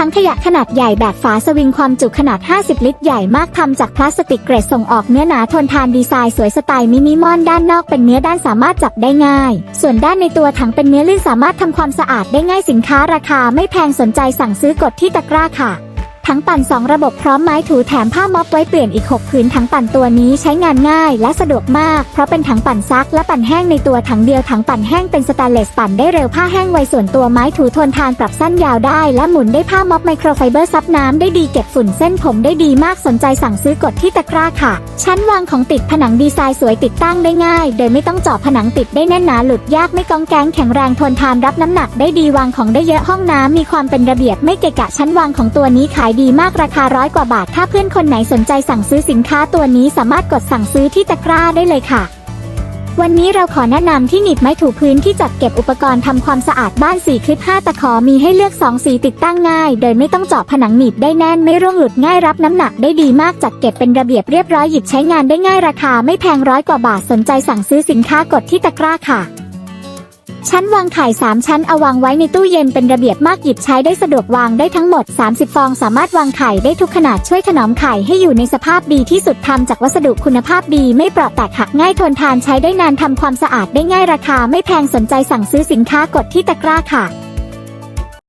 ทั้งขยะขนาดใหญ่แบบฝาสวิงความจุขนาด 50 ลิตรใหญ่มากทำจากพลาสติกเกรดส่งออกเนื้อหนาทนทานดีไซน์สวยสไตล์มินิมอลด้านนอกเป็นเนื้อด้านสามารถจับได้ง่าย ส่วนด้านในตัวถังเป็นเนื้อลื่นสามารถทำความสะอาดได้ง่ายสินค้าราคาไม่แพงสนใจสั่งซื้อกดที่ตะกร้าค่ะ ทั้งปั่น 2 ระบบพร้อมไม้ถูแถมผ้าม็อบไว้เปลี่ยนอีก6ผืนถังปั่นตัวนี้ใช้งานง่ายและสะดวกมาก เพราะเป็นถังปั่นซักและปั่นแห้งในตัวถังเดียวถังปั่นแห้งเป็นสแตนเลสปั่นได้เร็วผ้าแห้งไวส่วนตัวไม้ถูทนทานปรับสั้นยาวได้ และหมุนได้ผ้าม็อบไมโครไฟเบอร์ซับน้ำได้ดีเก็บฝุ่นเส้นผมได้ดีมากสนใจสั่งซื้อกดที่ตะกร้าค่ะ ชั้นวางของติดผนังดีไซน์สวยติดตั้งได้ง่าย โดยไม่ต้องเจาะผนังติดได้แน่นหนาหลุดยากไม่กองแกงแข็งแรงทนทานรับน้ำหนักได้ดีวางของได้เยอะห้องน้ำมีความเป็นระเบียบไม่เกะกะชั้นวางของตัวนี้ขายดีมากราคาร้อยกว่าบาท ถ้าเพื่อนคนไหนสนใจสั่งซื้อสินค้าตัวนี้สามารถกดสั่งซื้อที่ตะกร้าได้เลยค่ะ วันนี้เราขอแนะนำที่หนีบไม้ถูพื้นที่จัดเก็บอุปกรณ์ทำความสะอาดบ้าน4คลิป 5 ตะขอมีให้เลือก 2 สีติดตั้งง่าย โดยไม่ต้องเจาะผนังหนีบได้แน่นไม่ร่วงหลุดง่ายรับน้ำหนักได้ดีมากจัดเก็บเป็นระเบียบเรียบร้อยหยิบใช้งานได้ง่ายราคาไม่แพงร้อยกว่าบาทสนใจสั่งซื้อสินค้ากดที่ตะกร้าค่ะ ชั้นวางไข่ 3 ชั้นเอาวางไว้ในตู้เย็นเป็นระเบียบมากหยิบใช้ได้สะดวกวางได้ทั้งหมด 30 ฟอง สามารถวางไข่ได้ทุกขนาดช่วยถนอมไข่ให้อยู่ในสภาพดีที่สุดทำจากวัสดุคุณภาพดี ไม่เปราะแตกหักง่ายทนทานใช้ได้นานทำความสะอาดได้ง่ายราคา ไม่แพงสนใจสั่งซื้อสินค้ากดที่ตะกร้าค่ะ